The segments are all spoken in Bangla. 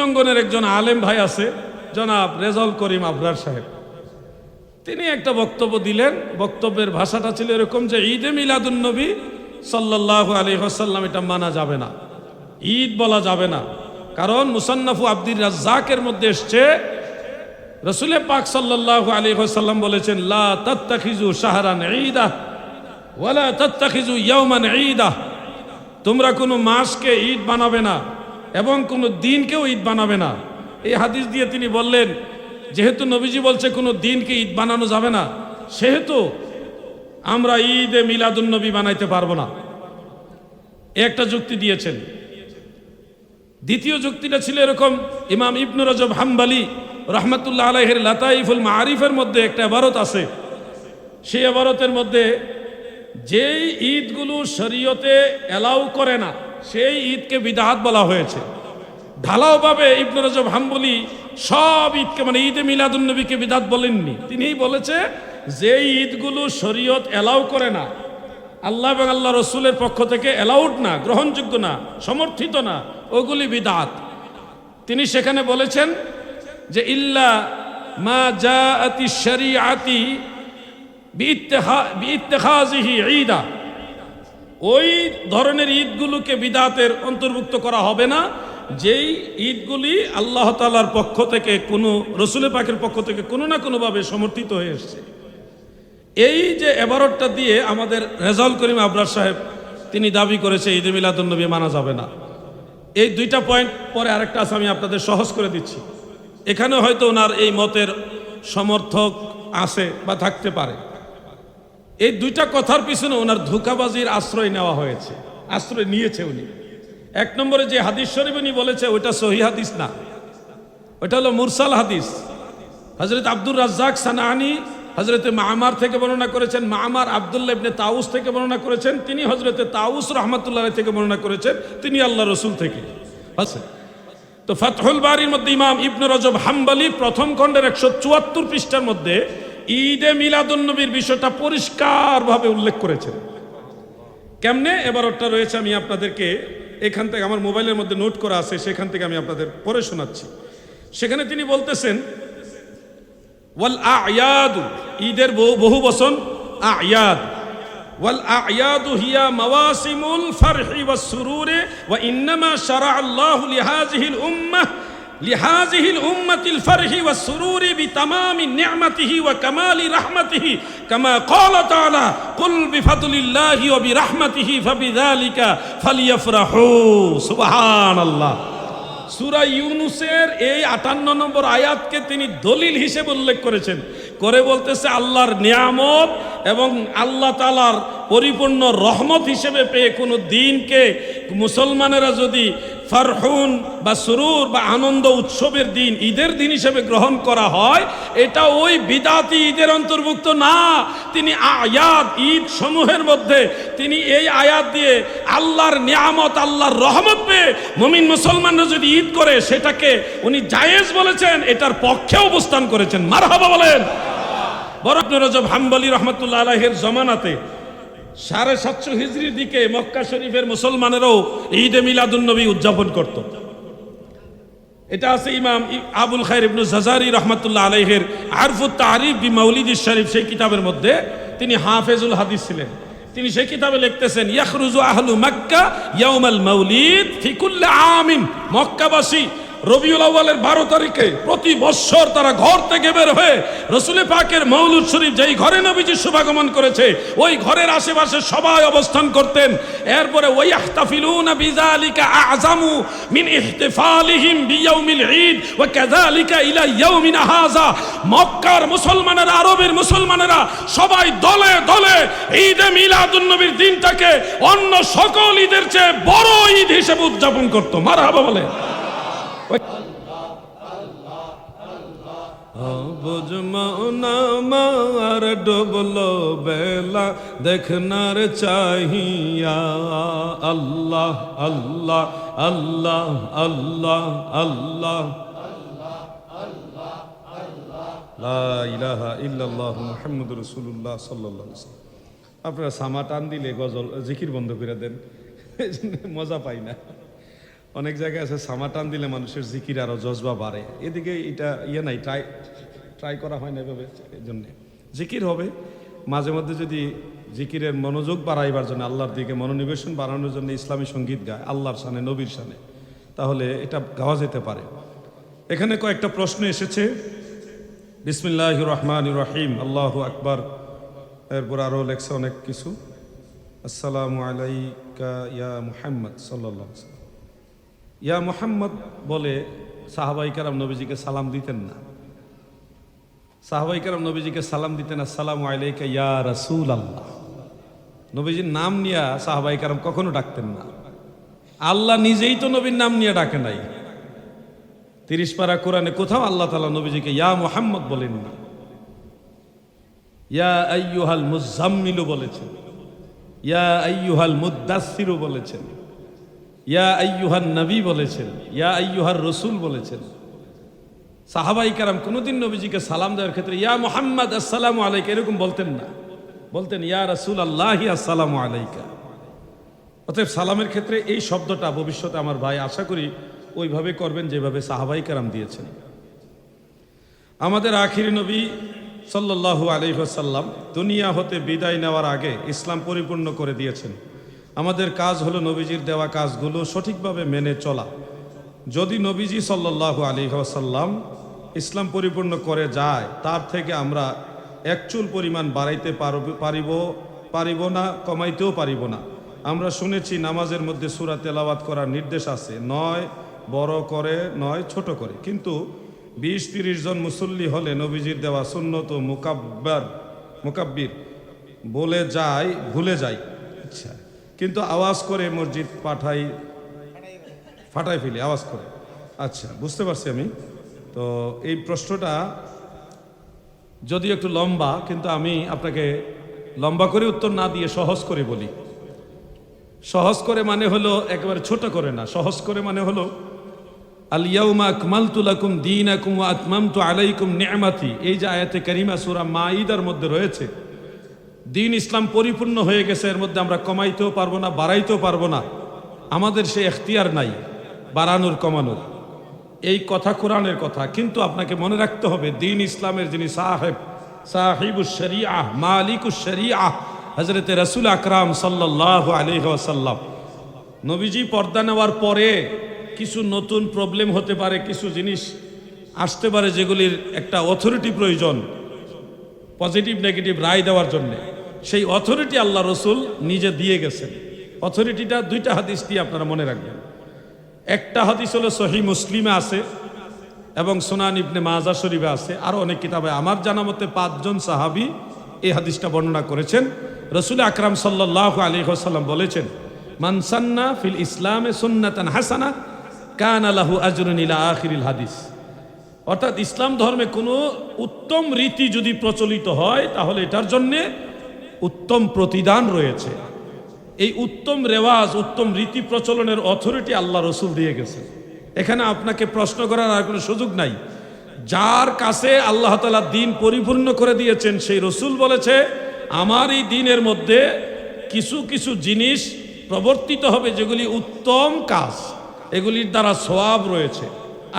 অঙ্গনের একজন আলেম ভাই আছে, জনাব রেজল করিম আবরার সাহেব। তিনি একটা বক্তব্য দিলেন, বক্তব্যের ভাষাটা ছিল এরকম যে, ঈদে মিলাদুন্নবী সাল্লাহ আলী হাসাল্লাম এটা মানা যাবে না। ঈদ বলা যাবে না। কারণ মুসান্নাফু আব্দুর রাজ্জাকের মধ্যে এসছে, রসুলে পাক সাল্লাহ আলী হাসাল্লাম বলেছেন, লা তত্তাখিজু শাহরান ঈদা ওয়ালা তত্তাখিজু ইয়ৌমান ঈদা। তোমরা কোনো মাসকে ঈদ বানাবে না। এবং কোনো দিনকেও ঈদ বানাবে না। এই হাদিস দিয়ে তিনি বললেন, যেহেতু নবীজি বলছে কোনো দিনকে ঈদ বানানো যাবে না, সেহেতু আমরা ঈদে মিলাদুন্নবী বানাইতে পারব না। একটা যুক্তি দিয়েছেন। দ্বিতীয় যুক্তিটা ছিল এরকম, ইমাম ইবনু রজব হাম্বালি রহমতুল্লাহ আলহের লাতাইফুল মারিফের মধ্যে একটা এবারত আছে। সেই এবারতের মধ্যে যেই ঈদগুলো শরীয়তে অ্যালাউ করে না সেই ঈদকে বিদাহাত বলা হয়েছে। ঢালাওভাবে ইবনু রজব হাম্বলি সব ঈদকে মানে ঈদে মিলাদুন্নবীকে বিদাত বলেননি। তিনিই বলেছে, যে ঈদগুলো শরীয়ত অ্যালাউ করে না, আল্লাহ এবং আল্লাহ রসুলের পক্ষ থেকে অ্যালাউড না, গ্রহণযোগ্য না, সমর্থিত না, ওগুলি বিদাত তিনি সেখানে বলেছেন যে, ইল্লা মা জা আতি শরিয়াতি বিইত্তেখাজিহি ঈদা। ওই ধরনের ঈদগুলোকে বিদাতের অন্তর্ভুক্ত করা হবে না। যেই ঈদগুলি আল্লাহ তালার পক্ষ থেকে কোনো, রসুল পাকের পক্ষ থেকে কোনো না কোনোভাবে সমর্থিত হয়ে এসছে। এই যে এবারতটা দিয়ে আমাদের রেজাউল করিম আবরার সাহেব তিনি দাবি করেছে, ঈদে মিলাদুন্নবী মানা যাবে না। এই দুইটা পয়েন্ট পরে আরেকটা আছে, আমি আপনাদের সহজ করে দিচ্ছি। এখানে হয়তো ওনার এই মতের সমর্থক আছে বা থাকতে পারে। এই দুইটা কথার পিছনে ওনার ধোকাবাজির আশ্রয় নেওয়া হয়েছে, আশ্রয় নিয়েছে উনি। এক নম্বরে যে হাদিস শরীফ উনি বলেছে, ওইটা সহি হাদিস না। ওইটা হলো মুরসাল হাদিস। হজরত আব্দুর রাজ্জাক সানানি হজরতে মামার থেকে বর্ণনা করেছেন, মামার আবদুল্লাহ ইবনে তাউস থেকে বর্ণনা করেছেন, তিনি হজরতে তাউস রহমতুল্লাহ থেকে বর্ণনা করেছেন, তিনি আল্লাহ রসুল থেকে। আছে তো ফাতহুল বাড়ির মধ্যে ইমাম ইবনু রজব হাম্বালি প্রথম খণ্ডের একশো চুয়াত্তর পৃষ্ঠার মধ্যে ঈদে মিলাদুন্নবীর বিষয়টা পরিষ্কারভাবে উল্লেখ করেছেন। কেমনে? এবার ওটা রয়েছে, আমি আপনাদেরকে এখান থেকে আমার মোবাইলের মধ্যে নোট করা আছে, সেখান থেকে আমি আপনাদের পড়ে শোনাচ্ছি। সেখানে তিনি বলতেছেন, ওয়াল আয়াদ, ঈদের বহু বহু বচন, আয়াদ। ওয়াল আয়াদ হিয়া মাওয়াসিমুল ফারহি ওয়াস সুরুরি, ওয়া ইন্নামা শারা আল্লাহু লিহাযিহিল উম্মাহ لهذه الأمة الفرح والسرور بتمام نعمته وكمال رحمته كما قال تعالى قل بفضل الله وبرحمته فبذلك فليفرحوا سبحان الله সুরা ইউনুসের এই আটান্ন নম্বর আয়াতকে তিনি দলিল হিসেবে উল্লেখ করেছেন করে বলতেছে আল্লাহর নিয়ামত এবং আল্লাহ তালার পরিপূর্ণ রহমত হিসেবে পেয়ে কোনো দিনকে মুসলমানেরা যদি ফারহুন বা সুরুর বা আনন্দ উৎসবের দিন, ঈদের দিন হিসেবে গ্রহণ করা হয়, এটা ওই বিদাতি ঈদের অন্তর্ভুক্ত না। তিনি আয়াত, ঈদ সমূহের মধ্যে তিনি এই আয়াত দিয়ে আল্লাহর নিয়ামত, আল্লাহর রহমত পেয়ে মমিন মুসলমানরা যদি ঈদ করে, সেটাকে উনি জায়েজ বলেছেন, এটার পক্ষে অবস্থান করেছেন। মারহাবা বলেন। বরফ রজব হাম্বলি রহমতুল্লাহ আলাহের জমানাতে সাড়ে সাতশো হিজড়ির দিকে মক্কা শরীফের মুসলমানেরাও ঈদে মিলাদুন্নবী উদযাপন করত। এটা আছে ইমাম আবুল খাইর ইবনু জাজারি রহমতুল্লাহ আলাইহের আরফুত তারিফ বি মৌলিদ শরীফ, সেই কিতাবের মধ্যে তিনি হাফেজুল হাদিস ছিলেন। তিনি সেই কিতাবে লিখতেছেন, ইয়াখরুজু আহলু মক্কা ইয়াউমাল মাউলিদ ফি কুল্লি আমিন। মক্কাবাসী রবিউল আউ্বালের বারো তারিখে প্রতি বৎসর তারা ঘর থেকে বের হয়ে রসুলে পাকের মৌলুদ শরীফ যেই ঘরে নবীজি শুভাগমন করেছে, ওই ঘরের আশেপাশে সবাই অবস্থান করতেন। এরপরে ওই আহতাফিলুনা বিজালিকা আযামু মিন ইহতিফালিহিম বিয়াউমিল ঈদ ওয়া কাযালিকা ইলা ইয়াউমিনা হাযা। মক্কার মুসলমানেরা, আরবের মুসলমানেরা সবাই দলে দলে ঈদে মিলাদুন নবীর দিনটাকে অন্য সকল ঈদের চেয়ে বড় ঈদ হিসেবে উদযাপন করত। মারহাবা বলে বুঝমার ডুবলো বেলা দেখনার চাহিয়া, আল্লাহ আল্লাহ আল্লাহ আল্লাহ আল্লাহ সাল্লাল্লাহু আলাইহি ওয়াসাল্লাম। আপনারা সামা টান দিলে গজল, জিকির বন্ধ করে দেন মজা পাই না অনেক জায়গায় আছে, সামা টান দিলে মানুষের জিকির আরও জজবা বাড়ে। এদিকে এটা ইয়ে নাই ট্রাই ট্রাই করা হয় না এভাবে, এই জন্যে। জিকির হবে, মাঝে মধ্যে যদি জিকিরের মনোযোগ বাড়াইবার জন্য, আল্লাহর দিকে মনোনিবেশন বাড়ানোর জন্য ইসলামী সংগীত গায়, আল্লাহর সানে নবীর সানে তাহলে এটা গাওয়া যেতে পারে। এখানে কয়েকটা প্রশ্ন এসেছে। বিসমিল্লাহ রহমান রহিম, আল্লাহ আকবার। এরপর আরও লেখছে অনেক কিছু। আসসালামু আলাইকা ইয়া মুহাম্মদ ওয়াসাল্লাম। ইয়া মোহাম্মদ বলে সাহাবাই কারাম নবীজিকে সালাম দিতেন না। সাহাবাই কারাম নবীজিকে সালাম দিতেন, আসসালামু আলাইকা ইয়া রাসূল আল্লাহ নবীজির নাম নিয়ে সাহাবাই কারাম কখনো ডাকতেন না। আল্লাহ নিজেই তো নবীর নাম নিয়ে ডাকে নাই। তিরিশ পারা কোরআনে কোথাও আল্লাহ তালা নবীজিকে ইয়া মোহাম্মদ বলেন না। ইয়া আইয়ুহাল মুজাম্মিলু বলেছেন। ইয়া আইয়ুহাল মুদাসসিরু বলেছেন। ইয়া আইয়ুহান নবী বলেছেন, ইয়া আইয়ুহার রসুল বলেছেন। সাহাবাই কারাম কোনোদিন নবীজিকে সালাম দেওয়ার ক্ষেত্রে, ইয়া মোহাম্মদ আসসালামু আলাইকা, এরকম বলতেন না। বলতেন, ইয়া রাসূল আল্লাহি আসসালামু আলাইকা। অতএব সালামের ক্ষেত্রে এই শব্দটা ভবিষ্যতে আমার ভাই আশা করি ওইভাবে করবেন যেভাবে সাহাবাই কারাম দিয়েছেন। আমাদের আখিরি নবী সাল্লাল্লাহু আলাইহি ওয়াসাল্লাম দুনিয়া হতে বিদায় নেওয়ার আগে ইসলাম পরিপূর্ণ করে দিয়েছেন। আমাদের কাজ হলো নবীজির দেওয়া কাজগুলো সঠিকভাবে মেনে চলা। যদি নবীজি সাল্লাল্লাহু আলাইহি ওয়াসাল্লাম ইসলাম পরিপূর্ণ করে যায়, তার থেকে আমরা একচুল পরিমাণ বাড়াইতে পারব, পারিব না, কমাইতেও পারিব না। আমরা শুনেছি নামাজের মধ্যে সূরা তেলাওয়াত করার নির্দেশ আছে, নয় বড় করে, নয় ছোট করে। কিন্তু বিশ তিরিশ জন মুসল্লি হলে নবীজির দেওয়া সুন্নত মুকাব্বার, মুকাব্বির, বলে যায়, ভুলে যায়। আচ্ছা। কিন্তু আওয়াজ করে মসজিদ পাঠাই, ফাটাই ফেলি, আওয়াজ করে। আচ্ছা বুঝতে পারছি আমি। তো এই প্রশ্নটা যদিও একটু লম্বা, কিন্তু আমি আপনাকে লম্বা করে উত্তর না দিয়ে সহজ করে বলি। সহজ করে মানে হলো একেবারে ছোট করে না। সহজ করে মানে হলো আলিয়াউমা আকমালতু লাকুম দীনাকুম ওয়া আতমামতু আলাইকুম নি'মাতি। এই যে আয়াতে কারিমা সূরা মাঈদার মধ্যে রয়েছে দিন ইসলাম পরিপূর্ণ হয়ে গেছে, এর মধ্যে আমরা কমাইতেও পারব না, বাড়াইতেও পারব না। আমাদের সে এখতিয়ার নাই, বাড়ানোর, কমানোর। এই কথা কোরআনের কথা, কিন্তু আপনাকে মনে রাখতে হবে, দিন ইসলামের যিনি সাহেব, সাহিবুস শরিয়াহ মালিকুস শরিয়াহ হজরতে রসুল আকরাম সাল্লাহ আলহ আসাল্লাম নবীজি পর্দা নেওয়ার পরে কিছু নতুন প্রবলেম হতে পারে, কিছু জিনিস আসতে পারে যেগুলির একটা অথরিটি প্রয়োজন পজিটিভ নেগেটিভ রায় দেওয়ার জন্য। সেই অথরিটি আল্লাহ রসুল নিজে দিয়ে গেছেন। অথরিটিটা দুইটা হাদিস দিয়ে আপনারা মনে রাখবেন। একটা হাদিস হলো সহি মুসলিমে আছে এবং সোনান ইবনে মাজা শরীফে আছে। আরও অনেক কিতাবে আমার জানা মতে পাঁচজন সাহাবি এই হাদিসটা বর্ণনা করেছেন। রসুল আকরাম সাল্লাহ আলী সাল্লাম বলেছেন মানসান্না ফিল ইসলামে সুন্নাতান হাসানা, কান আলাহু আজরুন ইলা আখিরিল হাদিস। অর্থাৎ ইসলাম ধর্মে কোনো উত্তম রীতি যদি প্রচলিত হয়, তাহলে এটার জন্যে উত্তম প্রতিদান রয়েছে। এই উত্তম রেওয়াজ, উত্তম রীতি প্রচলনের অথরিটি আল্লাহ রসুল দিয়ে গেছে এখানে আপনাকে প্রশ্ন করার আর কোনো সুযোগ নাই। যার কাছে আল্লাহ তালা দিন পরিপূর্ণ করে দিয়েছেন, সেই রসুল বলেছে আমার এই দিনের মধ্যে কিছু কিছু জিনিস প্রবর্তিত হবে, যেগুলি উত্তম কাজ, এগুলির দ্বারা সোয়াব রয়েছে।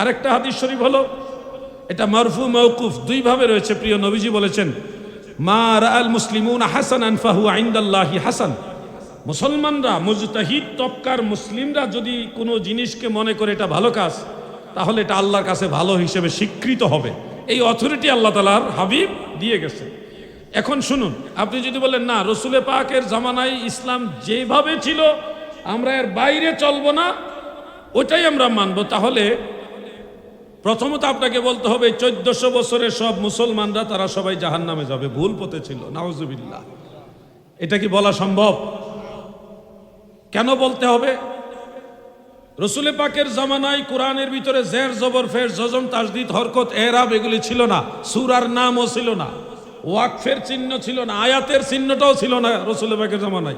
আরেকটা হাদিস শরীফ হলো, এটা মারফু মৌকুফ দুইভাবে রয়েছে। প্রিয় নবীজি বলেছেন মা রাআল মুসলিমুন হাসান আনফাহু আইন্দাল্লাহি হাসান। মুসলমানরা মুজতাহিদ তবকার মুসলিমরা যদি কোনো জিনিসকে মনে করে এটা ভালো কাজ, তাহলে এটা আল্লাহর কাছে ভালো হিসেবে স্বীকৃত হবে। এই অথরিটি আল্লাহ তালার হাবিব দিয়ে গেছে। এখন শুনুন, আপনি যদি বলেন, না, রসুলে পাকের জামানায় ইসলাম যেভাবে ছিল, আমরা এর বাইরে চলবো না ওটাই আমরা মানব, তাহলে প্রথমত আপনাকে বলতে হবে, চোদ্দশো বছরের সব মুসলমানরা, তারা সবাই জাহান নামে যাবে। ভুল পথে ছিল, নাউজুবিল্লাহ। এটা কি বলা সম্ভব? কেন বলতে হবে? রসুলে পাকের জামানায় কোরআনের ভিতরে জের, জবর, ফের জজম তাজদিদ, হরকত, এরাব এগুলি ছিল না। সুরার নামও ছিল না। ওয়াকফের চিহ্ন ছিল না। আয়াতের চিহ্নটাও ছিল না রসুলে পাকের জামানায়।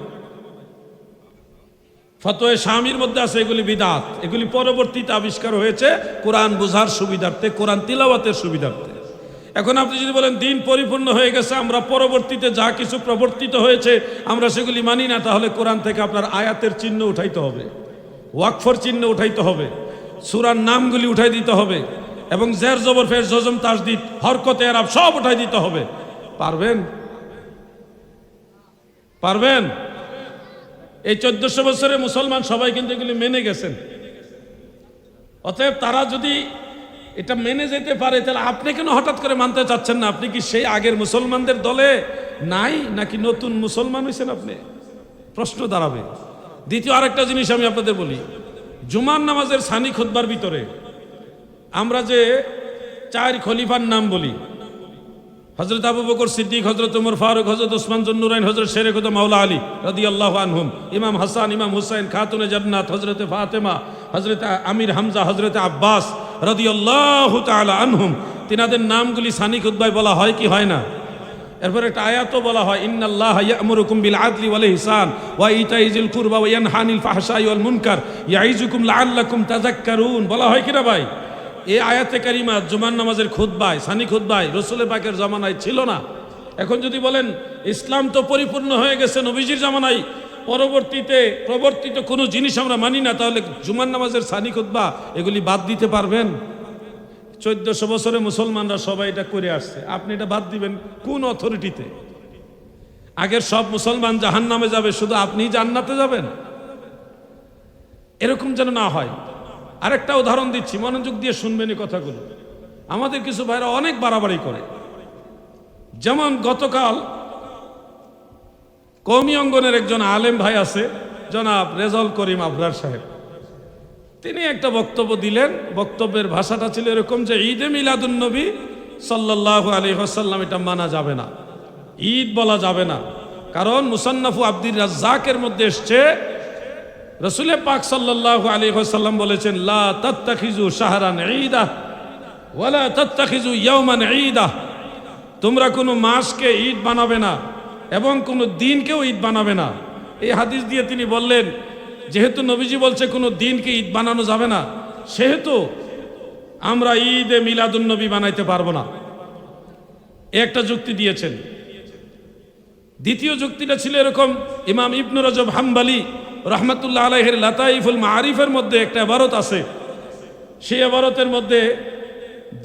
ফতোয়ে স্বামীর মধ্যে আছে, এগুলি বিদাত। এগুলি পরবর্তীতে আবিষ্কার হয়েছে কোরআন বুঝার সুবিধার্থে, কোরআন তিলাওয়াতের সুবিধার্থে। এখন আপনি যদি বলেন, দিন পরিপূর্ণ হয়ে গেছে, আমরা পরবর্তীতে যা কিছু প্রবর্তিত হয়েছে, আমরা সেগুলি মানি না, তাহলে কোরআন থেকে আপনার আয়াতের চিহ্ন উঠাইতে হবে। ওয়াকফর চিহ্ন উঠাইতে হবে। সুরার নামগুলি উঠাই দিতে হবে। এবং জের, জবর, ফের, জজম তাসদিদ হরকত, এরাব সব উঠাই দিতে হবে। পারবেন? পারবেন? এই চোদ্দশো বছরে মুসলমান সবাই কিন্তু এগুলি মেনে গেছেন। অতএব তারা যদি এটা মেনে যেতে পারে, তাহলে আপনি কেন হঠাৎ করে মানতে চাচ্ছেন না? আপনি কি সেই আগের মুসলমানদের দলে নাই, নাকি নতুন মুসলমান হয়েছেন আপনি? প্রশ্ন দাঁড়াবে। দ্বিতীয় আরেকটা জিনিস আমি আপনাদের বলি। জুমার নামাজের সানি খুতবার ভিতরে আমরা যে চার খলিফার নাম বলি হজরত আবু বকর সিদ্দিক হজরত উমর ফারুক হজরত ওসমান জন্নুরাইন হজরত শেরে খুদা মাওলা আলী রদি আল্লাহ আনহুম, ইমাম হাসান, ইমাম হুসাইন, খাতুনে জান্নাত হজরত ফাতেমা হজরত আমির হামজা হজরত আব্বাস রদি আল্লাহ তালা আনহুম, তিনাদের নামগুলি সানি খুদ্বাই বলা হয় কি হয় না? এরপরে একটা আয়াতও বলা হয়, ইন্নাল্লাহ ইয়ামুরুকুম বিল আদলি ওয়াল ইহসান ওয়া ইতাইজিল কুরবা ওয়া ইয়ানহানিল ফাহশাই ওয়াল মুনকার ইয়াইজুকুম লাআল্লাকুম তাযাক্কারুন। বলা হয় কিনা ভাই? এই আয়াতে কারিমা জুমান নামাজের খুদ্বায় সানি খুদ্বায় রসুলের পাকের জামানায় ছিল না। এখন যদি বলেন, ইসলাম তো পরিপূর্ণ হয়ে গেছে নবীজির জামানায়, পরবর্তীতে প্রবর্তিত কোনো জিনিস আমরা মানি না, তাহলে জুমান নামাজের সানি খুদ্বা এগুলি বাদ দিতে পারবেন? চোদ্দশো বছরে মুসলমানরা সবাই এটা করে আসছে। আপনি এটা বাদ দিবেন কোন অথরিটিতে? আগের সব মুসলমান জাহান নামে যাবে, শুধু আপনি জান্নাতে যাবেন? এরকম যেন না হয়। আরেকটা উদাহরণ দিচ্ছি, মনোযোগ দিয়ে শুনবেন এই কথাগুলো। আমাদের কিছু ভাইরা অনেক বাড়াবাড়ি করে। যেমন গতকাল কৌমি অঙ্গনের একজন আলেম ভাই আছে, জনাব রেজল করিম আবরার সাহেব। তিনি একটা বক্তব্য দিলেন, বক্তব্যের ভাষাটা ছিল এরকম যে, ঈদে মিলাদুন্নবী সাল্লাহ আলী হাসাল্লাম এটা মানা যাবে না। ঈদ বলা যাবে না। কারণ মুসান্নাফু আব্দুর রাজ্জাকের মধ্যে এসছে রসুলের পাক সাল্লাহ আলী হাসাল্লাম বলেছেন, লা তত্তাখিজু শাহরান ঈদা ওয়ালা তত্তাখিজু ইয়ৌমান ঈদা। তোমরা কোনো মাসকে ঈদ বানাবে না এবং কোনো দিনকেও ঈদ বানাবে না। এই হাদিস দিয়ে তিনি বললেন, যেহেতু নবীজি বলছে কোনো দিনকে ঈদ বানানো যাবে না, সেহেতু আমরা ঈদে মিলাদুন নবী বানাইতে পারব না। একটা যুক্তি দিয়েছেন। দ্বিতীয় যুক্তিটা ছিল এরকম, ইমাম ইবনু রজব হাম্বালি রহমতুল্লাহ আলহের লাতাইফুল মারিফের মধ্যে একটা এবারত আছে। সেই এবারতের মধ্যে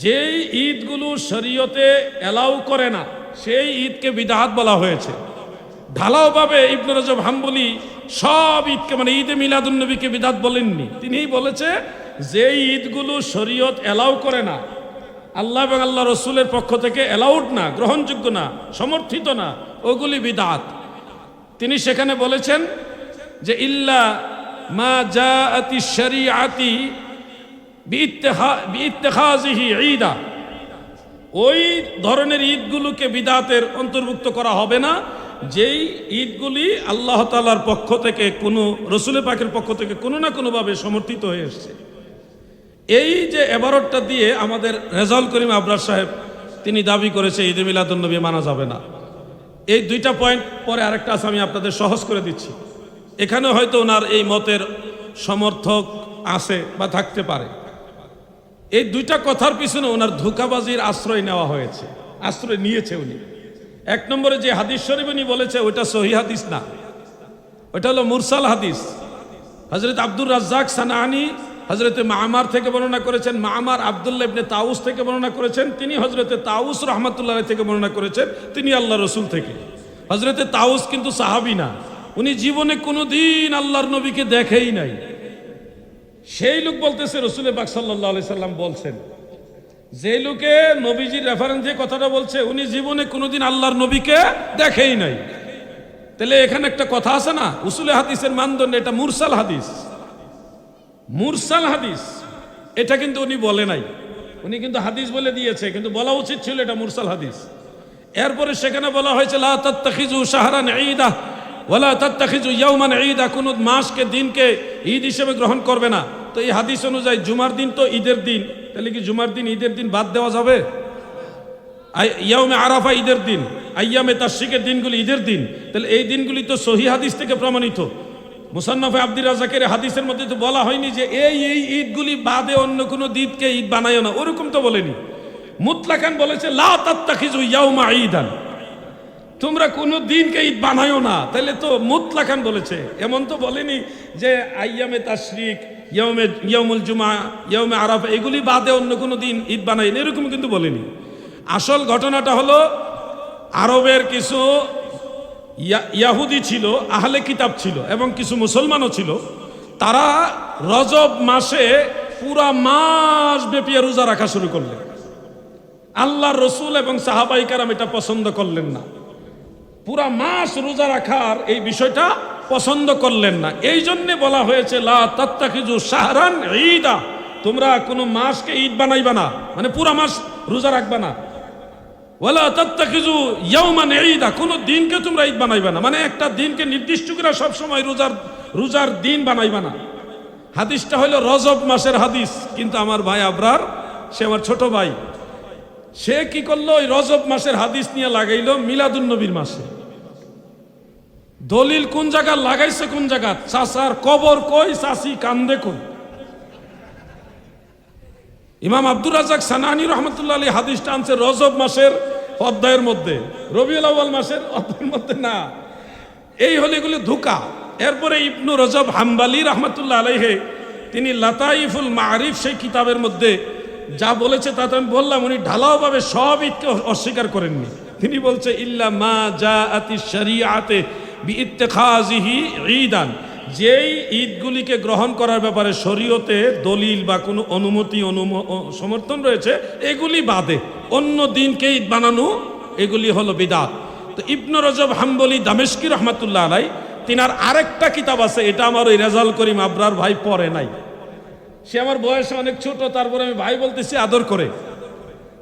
যেই ঈদগুলো শরীয়তে অ্যালাউ করে না, সেই ঈদকে বিদাহাত বলা হয়েছে। ঢালাওভাবে ইবনু রজব হাম্বলি সব ঈদকে মানে ঈদে মিলাদুন্নবীকে বিদাত বলেননি। তিনিই বলেছে যে ঈদগুলো শরীয়ত অ্যালাউ করে না, আল্লাহ এবং আল্লাহ রসুলের পক্ষ থেকে অ্যালাউড না, গ্রহণযোগ্য না, সমর্থিত না, ওগুলি বিদাত তিনি সেখানে বলেছেন যে ইল্লা মা জা আতি শরিয়াতি ঈদা। ওই ধরনের ঈদগুলোকে বিদাতের অন্তর্ভুক্ত করা হবে না। যেই ঈদগুলি আল্লাহ তালার পক্ষ থেকে কোনো, রসুলের পাকের পক্ষ থেকে কোনো না কোনোভাবে সমর্থিত হয়ে এসছে। এই যে এবারতটা দিয়ে আমাদের রেজাল করিম আবরার সাহেব তিনি দাবি করেছে, ঈদে মিলাদুন্নবী মানা যাবে না। এই দুইটা পয়েন্ট পরে আরেকটা আছে, আমি আপনাদের সহজ করে দিচ্ছি। এখানে হয়তো ওনার এই মতের সমর্থক আছে বা থাকতে পারে। এই দুইটা কথার পিছনে ওনার ধোকাবাজির আশ্রয় নেওয়া হয়েছে, আশ্রয় নিয়েছে উনি। এক নম্বরে যে হাদিস শরীফ উনি বলেছে, ওইটা সহি হাদিস না। ওইটা হলো মুরসাল হাদিস। হজরত আব্দুর রাজ্জাক সানানি হজরতে মামার থেকে বর্ণনা করেছেন, মামার আবদুল্লাহ ইবনে তাউস থেকে বর্ণনা করেছেন, তিনি হজরতে তাউস রহমতুল্লাহ থেকে বর্ণনা করেছেন, তিনি আল্লাহ রসুল থেকে। হজরতে তাউস কিন্তু সাহাবি না। উনি জীবনে কোনো দিন আল্লাহর নবীকে দেখেই নাই। সেই লোক বলতেছে, রসুলের বাক সাল্লাহ সাল্লাম বলছেন, যে লোকে নবীজির রেফারেন্স যে কথাটা বলছে, উনি জীবনে কোনোদিন আল্লাহর নবীকে দেখেই নাই। তাহলে এখানে একটা কথা আছে না, উসুলে হাদিসের মানদণ্ড এটা মুরসাল হাদিস। মুরসাল হাদিস, এটা কিন্তু উনি বলে নাই। উনি কিন্তু হাদিস বলে দিয়েছে, কিন্তু বলা উচিত ছিল এটা মুরসাল হাদিস। এরপরে সেখানে বলা হয়েছে, লা তাত্তাখিজু শাহরান ঈদা। ওয়ালা তাত্তাখিজু ইয়াউমান ঈদা, কোন মাসকে, দিনকে ঈদ হিসেবে গ্রহণ করবে না। তো এই হাদিস অনুযায়ী জুমার দিন তো ঈদের দিন। তাহলে কি জুমার দিন ঈদের দিন বাদ দেওয়া যাবে? ইয়াউমে আরাফা ঈদের দিন, আইয়ামে তাশরিকের দিনগুলি ঈদের দিন। তাহলে এই দিনগুলি তো সহি হাদিস থেকে প্রমাণিত। মুসান্নফে আব্দুর রাজাকের হাদিসের মধ্যে তো বলা হয়নি যে এই এই ঈদগুলি বাদে অন্য কোনো ঈদকে ঈদ বানায় না। ওরকম তো বলেনি। মুতলাকান বলেছে, লা তাত্তাখিজু ইয়াউমা ঈদান। তোমরা কোনো দিনকে ঈদ বানায়ও না। তাহলে তো মুতলাকান বলেছে। এমন তো বলেনি যে আইয়ামে তাশরিক ইয়মে ইয়মুল জুমা ইয়মে আরাফা, এগুলি বাদে অন্য কোনো দিন ঈদ বানাই এরকম কিন্তু বলেনি। আসল ঘটনাটা হলো, আরবের কিছু ইয়াহুদি ছিল, আহলে কিতাব ছিল এবং কিছু মুসলমানও ছিল। তারা রজব মাসে পুরা মাস ব্যাপী রোজা রাখা শুরু করলেন। আল্লাহর রসুল এবং সাহাবাইকারাম এটা পছন্দ করলেন না। পুরা মাস রোজা রাখার এই বিষয়টা পছন্দ করলেন না। এই জন্যে বলা হয়েছে, লা তাত্তাকিজু শাহরান ঈদা। তোমরা কোনো মাসকে ঈদ বানাইবা না। মানে পুরা মাস রোজা রাখবা না। ওয়ালা তাত্তাকিজু ইয়াউমান ঈদা। কোনো দিনকে তোমরা ঈদ বানাইবা না। মানে একটা দিনকে নির্দিষ্ট করে সব সময় রোজার রোজার দিন বানাইবা না। হাদিসটা হলো রজব মাসের হাদিস। কিন্তু আমার ভাই আবরার, সে আমার ছোট ভাই, সে কি করল? ওই রজব মাসের হাদিস নিয়ে লাগাইলো মিলাদুন নবীর মাসে। দলিল কোন জায়গা লাগাইছে কোন জায়গা? চাচার কবর কই, চাচি কান্দে কই? ইমাম আব্দুর রাজাক সানানি রহমতুল্লাহ আলী হাদিসটা আনছে রজব মাসের অধ্যায়ের মধ্যে। রবিউল আউ্বাল মাসের অধ্যায়ের মধ্যে না। এই হলে এগুলি ধোকা। এরপরে ইবনু রজব হাম্বালি রহমতুল্লাহ আলাইহে, তিনি লাতাইফুল মারিফ সেই কিতাবের মধ্যে যা বলেছে তাতে আমি বললাম, উনি ঢালাওভাবে সব ঈদকে অস্বীকার করেননি। তিনি বলছে, ইল্লা মা যা আতি শরিয়াতে ইত্তেখাজিহি ঈদান। যেই ঈদগুলিকে গ্রহণ করার ব্যাপারে শরীয়তে দলিল বা কোনো অনুমতি, অনুম সমর্থন রয়েছে, এগুলি বাদে। অন্য দিনকে ঈদ বানানো, এগুলি হলো বিদাত। তো ইবনু রজব হাম্বলি দামেশকি রহমাতুল্লাহ আলাই, তিনার আরেকটা কিতাব আছে, এটা আমার ওই রেজাল করিম আবরার ভাই পড়ে নাই। সে আমার বয়সে অনেক ছোট, তারপরে আমি ভাই বলতেছি, আদর করে।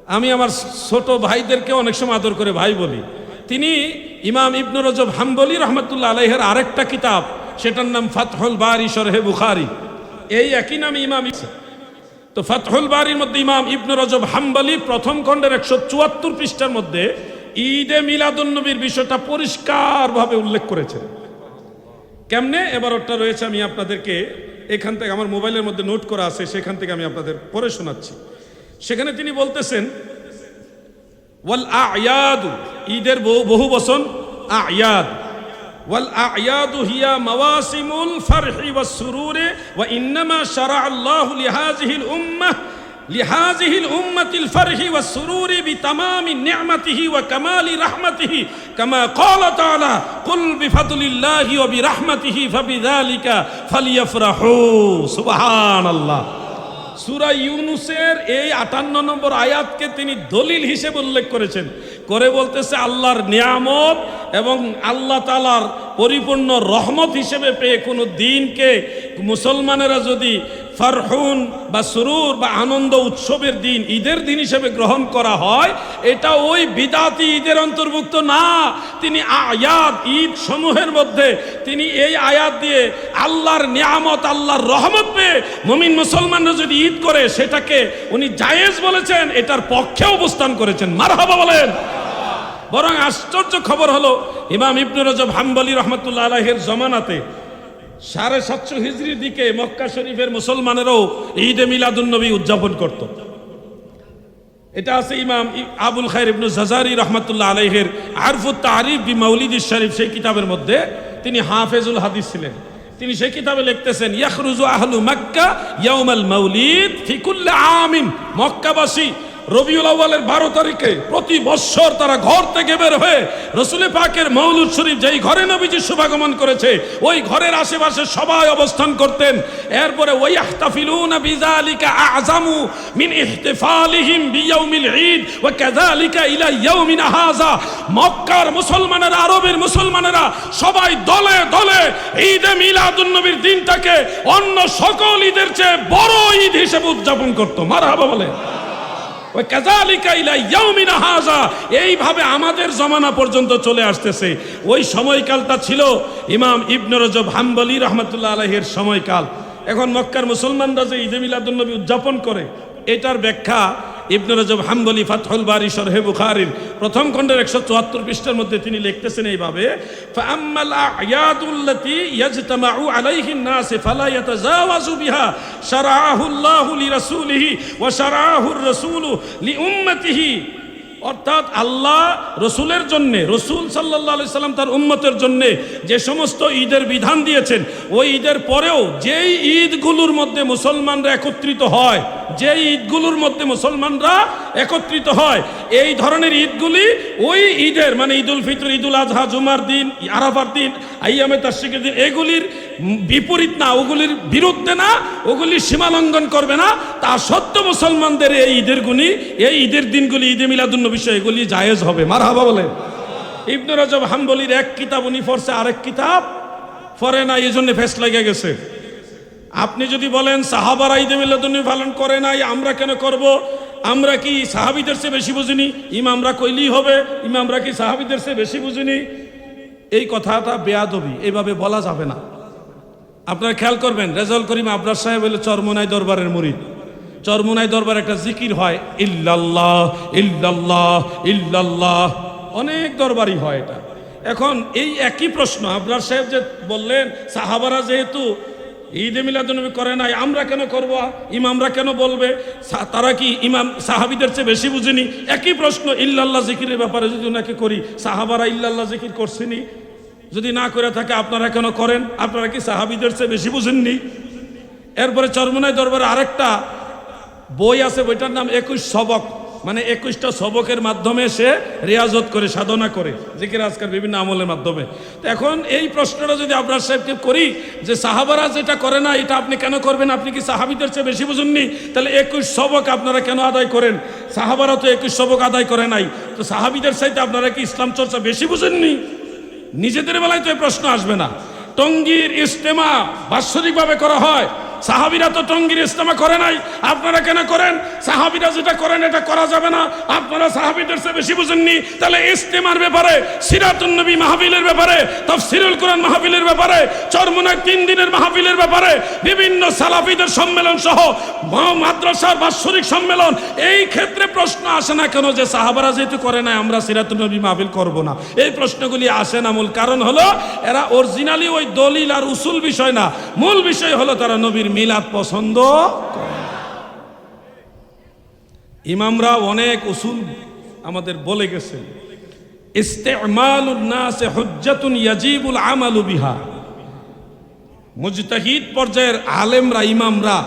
আমি আমার ছোট ভাইদেরকে অনেক সময় আদর করে ভাই বলি। তিনি ইমাম ইবনু রজব হাম্বলি রহমতুল্লাহ আলাইহের আরেকটা কিতাব, সেটার নাম ফাতহুল বারি শরহে বুখারি। এই একই নাম ইমাম তো ফাতহুল বারির মধ্যে ইমাম ইবনু রজব হাম্বলি প্রথম খণ্ডের একশো চুয়াত্তর পৃষ্ঠার মধ্যে ঈদে মিলাদুন্নবীর বিষয়টা পরিষ্কারভাবে উল্লেখ করেছেন। কেমনে? এবার ওটা রয়েছে, আমি আপনাদেরকে এখান থেকে আমার মোবাইলের মধ্যে নোট করা আছে, সেখান থেকে আমি আপনাদের পড়ে শোনাচ্ছি। সেখানে তিনি বলতেছেন, ওয়াল আয়াদ ঈদের বহু বহু বচন الأعياد والأعياد هي مواسم الفرح والسرور وإنما شرع الله لهذه الأمة لهذه الأمة الفرح والسرور بتمام نعمته وكمال رحمته. كما قال تعالى قل بفضل الله وبرحمته فبذلك فليفرحوا سبحان الله. সুরা ইউনুসের এই আটান্ন নম্বর আয়াতকে তিনি দলিল হিসেবে উল্লেখ করেছেন। করে বলতেছে আল্লাহর নিয়ামত এবং আল্লাহ তালার পরিপূর্ণ রহমত হিসেবে পেয়ে কোনো দিনকে মুসলমানেরা যদি ফারহুন বা সুরুর বা আনন্দ উৎসবের দিন, ঈদের দিন হিসেবে গ্রহণ করা হয়, এটা ওই বিদাতি ঈদের অন্তর্ভুক্ত না। তিনি আয়াত, ঈদ সমূহের মধ্যে তিনি এই আয়াত দিয়ে আল্লাহর নিয়ামত, আল্লাহর রহমত পেয়ে মমিন মুসলমানরা যদি ঈদ করে, সেটাকে উনি জায়েজ বলেছেন, এটার পক্ষে অবস্থান করেছেন। মারহাবা বলেন। বরং আশ্চর্য খবর হলো ইমাম ইবনু রজব হাম্বলি রহমতুল্লাহ আলাহের জমানাতে সাড়ে সাতশো হিজড়ির দিকে মক্কা শরীফের মুসলমানেরাও ঈদে মিলাদুন্নবী উদযাপন করত। এটা আছে ইমাম আবুল খায়ের ইবনু জাজারি রহমতুল্লাহ আলাইহের আরফুত তারিফ বি মৌলিদ শরীফ, সেই কিতাবের মধ্যে তিনি হাফেজুল হাদিস ছিলেন। তিনি সেই কিতাবে লিখতেছেন, ইয়াখরুজু আহলু মক্কা ইয়াউমাল মাউলিদ ফি কুল্লি আমিন। মক্কাবাসী রবিউল আউ্বালের বারো তারিখে প্রতি বৎসর তারা ঘর থেকে বের হয়ে রসুলে পাকের মৌলুদ শরীফ যেই ঘরে নবীজি শুভাগমন করেছে, ওই ঘরের আশেপাশে সবাই অবস্থান করতেন। এরপরে ওই আহতাফিলুন বিজালিকা আযামু মিন ইহতিফালিহিম বিয়াউমিল ঈদ ওয়া কাযালিকা ইলা ইয়াউমিনা হাযা। মক্কার মুসলমানেরা, আরবের মুসলমানেরা সবাই দলে দলে ঈদে মিলাদুন নবীর দিনটাকে অন্য সকল ঈদের চেয়ে বড় ঈদ হিসেবে উদযাপন করত। মারহাবা বলে ওই কাজালিকা ইলা ইয়াউমিনা হাজা এইভাবে আমাদের জমানা পর্যন্ত চলে আসতেছে। ওই সময়কালটা ছিল ইমাম ইবনে রজব হাম্বলি রহমতুল্লাহ আলহের সময়কাল। এখন মক্কার মুসলমানরা যে ঈদে মিলাদুল্নবী উদযাপন করে, এটার ব্যাখ্যা ইবনে রজব হাম্বলি ফাতহুল বারি শরহে বুখারীর প্রথম খণ্ডের একশো চুয়াত্তর পৃষ্ঠার মধ্যে তিনি লিখতেছেন এইভাবে, ফাআম্মাল আয়াদুল্লাতি ইয়াজতামাউ নাস ফালা ইয়াতাজাওয়াজু বিহা শারাআহু আল্লাহু লিরাসূলিহি ওয়া শারাআহু আর-রাসূলু লিউম্মাতিহি অর্থাৎ আল্লাহ রসুলের জন্য, রসুল সাল্লাহ সাল্লাম তার উম্মতের জন্য যে সমস্ত ঈদের বিধান দিয়েছেন, ওই ঈদের পরেও যেই ঈদগুলোর মধ্যে মুসলমানরা একত্রিত হয় যে ঈদগুলোর মধ্যে মুসলমানরা একত্রিত হয়, এই ধরনের ঈদগুলি ওই ঈদের মানে ঈদুল ফিতর, ঈদুল আজহা, জুমার দিন, আরাফার দিন আইয়ামে তাশরিকের দিন এগুলির বিপরীত না, ওগুলির বিরুদ্ধে না, ওগুলি সীমা লঙ্ঘন করবে না। তা সত্য মুসলমানদের এই ঈদের গুণি, এই ঈদের দিনগুলি, ঈদে মিলাদুন্ন বিষয় এগুলি জায়েজ হবে। মার হাবা বলে। ইবনু রাজব হাম্বলির এক কিতাব, উনি পড়ছে আরেক কিতাব পরে না এই জন্য ফেস লেগে গেছে। আপনি যদি বলেন, সাহাবারা ঈদে মিলাদুন্নবী পালন করে নাই, আমরা কেন করব? আমরা কি সাহাবিদের চেয়ে বেশি বুঝিনি? ইমামরা কইলেই হবে, ইমামরা কি সাহাবিদের চেয়ে বেশি বুঝিনি? এই কথাটা বেয়াদবি এইভাবে বলা যাবে না। আপনারা খেয়াল করবেন রেজাল করিম আবরার সাহেব হলো চরমোনাই দরবারের মুরিদ। চরমোনাই দরবার একটা জিকির হয়, ইল্লাল্লাহ ইল্লাল্লাহ ইল্লাল্লাহ। অনেক দরবারই হয় এটা। এখন এই একই প্রশ্ন, আবরার সাহেব যে বললেন, সাহাবারা যেহেতু ঈদে মিলাদুনবী করে নাই, আমরা কেন করব? ইমামরা কেন বলবে? তারা কি ইমাম সাহাবিদের চেয়ে বেশি বুঝেনি? একই প্রশ্ন, ইল্লাল্লাহ জিকিরের ব্যাপারে যদি ওনাকে করি, সাহাবারা ইল্লাল্লাহ জিকির করছেনি? যদি না করে থাকে, আপনারা কেন করেন? আপনারা কি সাহাবিদের চেয়ে বেশি বুঝেননি? এরপরে চরমনাই দরবারে আরেকটা বই আছে, বইটার নাম একুশ সবক। মানে একুশটা সবকের মাধ্যমে সে রিয়াজত করে, সাধনা করে, জিকির আজকাল বিভিন্ন আমলের মাধ্যমে। তো এখন এই প্রশ্নটা যদি আপনার সাহেবকে করি যে সাহাবারা যেটা করে না, এটা আপনি কেন করবেন? আপনি কি সাহাবিদের চেয়ে বেশি বুঝুননি? তাহলে একুশ সবক আপনারা কেন আদায় করেন? সাহাবারা তো একুশ সবক আদায় করে নাই। তো সাহাবিদের সাথে আপনারা কি ইসলাম চর্চা বেশি বুঝেননি? নিজেদের বেলায় তো এই প্রশ্ন আসবে না। টঙ্গীর ইস্তেমা বাৎসরিকভাবে করা হয়। সাহাবিরা তো টঙ্গীর ইস্তেমা করে নাই। আপনারা কেন করেন? সাহাবিরা যেটা করেন, এটা করা যাবে না। আপনারা সাহাবিদের চেয়ে বেশি বুঝেননি। তাহলে ইস্তেমার ব্যাপারে, সিরাতুন নবী মাহফিলের ব্যাপারে, তফসিরুল কোরআন মাহফিলের ব্যাপারে, চরমুনায় তিন দিনের মাহফিলের ব্যাপারে, বিভিন্ন সালাফিদের সম্মেলন সহ মাদ্রাসার বাৎসরিক সম্মেলন, এই ক্ষেত্রে প্রশ্ন আসে না কেন যে সাহাবারা যেহেতু করে নাই, আমরা সিরাতুল নবী মাহফিল করব না? এই প্রশ্নগুলি আসে না। মূল কারণ হলো, এরা অরিজিনালি ওই দলিল আর উসুল বিষয় না। মূল বিষয় হলো তারা নবীর মিলাদ পছন্দ ইমামরা অনেক উসুল আমাদের বলে গেছেন আলেমরা, ইমামরা,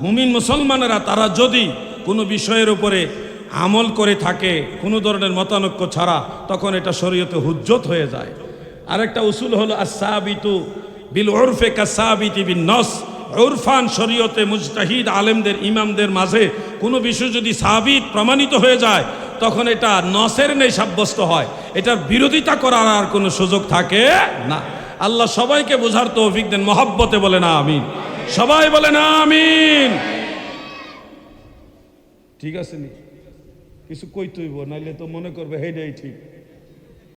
মুমিন মুসলমানেরা, তারা যদি কোনো বিষয়ের উপরে আমল করে থাকে, কোনো ধরনের মতানৈক্য ছাড়া, তখন এটা শরীয়তে হুজ্জত হয়ে যায়। আরেকটা উসুল হলো আসাবিতু বিল ওরফে কাসাবিতি নস। ওরফান শরীয়তে মুজতাহিদ আলেমদের, ইমামদের মাঝে কোনো বিষয় যদি সাবিত, প্রমাণিত হয়ে যায়, তখন এটা নসের নেই সাব্যস্ত হয়। এটার বিরোধিতা করার আর কোনো সুযোগ থাকে না। আল্লাহ সবাইকে বোঝার তৌফিক দেন, মহাব্বতে বলে না আমিন। সবাই বলে না আমিন। ঠিক আছে নি? কিছু কই তৈব নাইলে তো মনে করবে, হেডাই ঠিক।